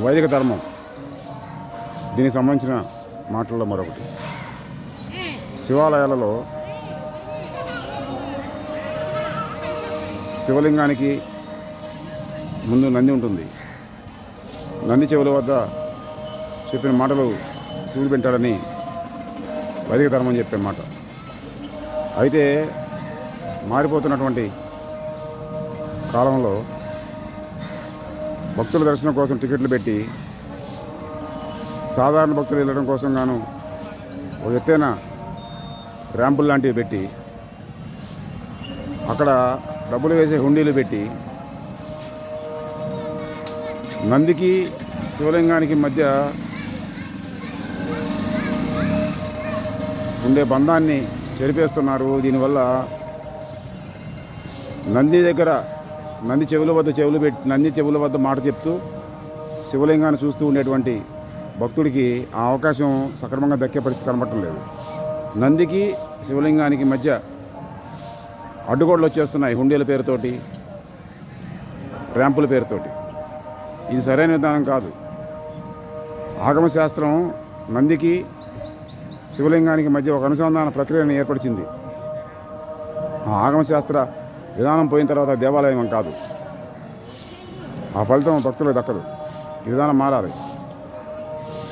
వైదిక ధర్మం. దీనికి సంబంధించిన మాటల్లో మరొకటి. శివాలయాలలో శివలింగానికి ముందు నంది ఉంటుంది. నంది చెవుల వద్ద చెప్పిన మాటలు శివుడు పెట్టాడని వైదిక ధర్మం చెప్పే మాట. అయితే మారిపోతున్నటువంటి కాలంలో భక్తుల దర్శనం కోసం టికెట్లు పెట్టి సాధారణ భక్తులు వెళ్ళడం కోసం గాను ఒక ఎత్తైన ర్యాంపులు లాంటివి పెట్టి అక్కడ డబ్బులు వేసే హుండీలు పెట్టి నందికి శివలింగానికి మధ్య ఉండే బంధాన్ని చెరిపేస్తున్నారు. దీనివల్ల నంది దగ్గర నంది చెవుల వద్ద చెవులు పెట్టి నంది చెవుల వద్ద మాట చెప్తూ శివలింగాన్ని చూస్తూ ఉండేటువంటి భక్తుడికి ఆ అవకాశం సక్రమంగా దక్కే పరిస్థితి కనబడటం లేదు. నందికి శివలింగానికి మధ్య అడ్డుగోడలు వచ్చేస్తున్నాయి హుండీల పేరుతోటి ర్యాంపుల పేరుతోటి. ఇది సరైన విధానం కాదు. ఆగమశాస్త్రం నందికి శివలింగానికి మధ్య ఒక అనుసంధాన ప్రక్రియను ఏర్పరిచింది. ఆ శాస్త్ర విధానం పోయిన తర్వాత దేవాలయం కాదు. ఆ ఫలితం భక్తులకు దక్కదు. ఈ విధానం మారాలి.